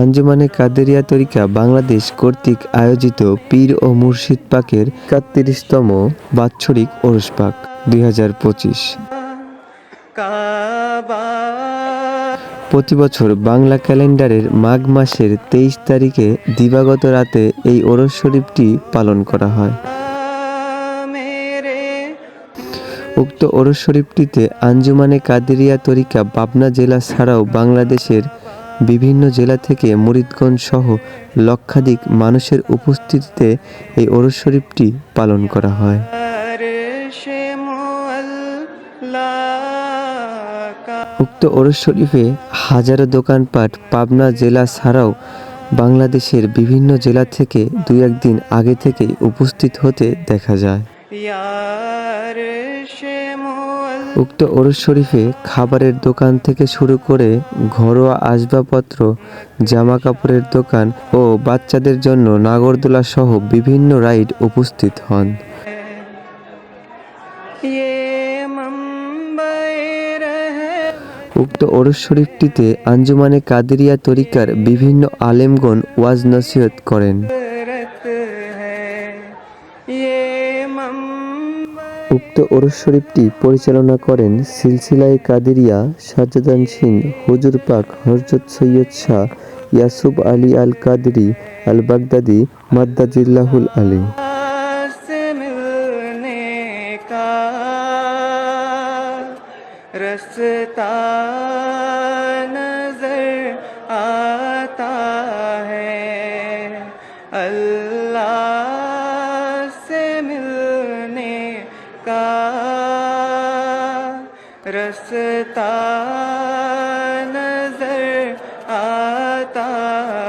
আঞ্জুমানে কাদেরিয়া তরিকা বাংলাদেশ কর্তৃক আয়োজিত পীর ও মুর্শিদ পাকের একাত্রিশতম বাৎসরিক ওরস পাক, দুই হাজার পঁচিশ। প্রতি বছর বাংলা ক্যালেন্ডারের মাঘ মাসের তেইশ তারিখে দিবাগত রাতে এই ওরস শরীফটি পালন করা হয়। উক্ত ওরস শরীফটিতে আঞ্জুমানে কাদেরিয়া তরিকা পাবনা জেলা ছাড়াও বাংলাদেশের বিভিন্ন জেলা থেকে মুরিদগঞ্জ সহ লক্ষাধিক মানুষের উপস্থিতিতে এই ওরস শরীফটি পালন করা হয়। উক্ত ওরস শরীফে হাজারো দোকানপাট পাবনা জেলা ছাড়াও বাংলাদেশের বিভিন্ন জেলা থেকে দু একদিন আগে থেকেই উপস্থিত হতে দেখা যায়। উক্ত ওরস শরীফে খাবারের দোকান থেকে শুরু করে ঘরোয়া আসবাবপত্র জামা কাপড়ের দোকান ও বাচ্চাদের জন্য নাগরদোলা সহ বিভিন্ন রাইড উপস্থিত হন। উক্ত ওরস শরীফটিতে আঞ্জুমানে কাদেরিয়া তরিকার বিভিন্ন আলেমগণ ওয়াজ নসিহত করেন। উক্ত ওরস শরীফটি পরিচালনা করেন সিলসিলায় কাদেরিয়া সাজ্জাদানসীন হুজুর পাক হজরত সৈয়দ শাহ ইয়াসুব আলী আল কাদরি আল বাগদাদি মাদ্দাজিল্লাহুল আলী से मिलने का रास्ता नजर आता है अल्लाह का रास्ता नजर आता है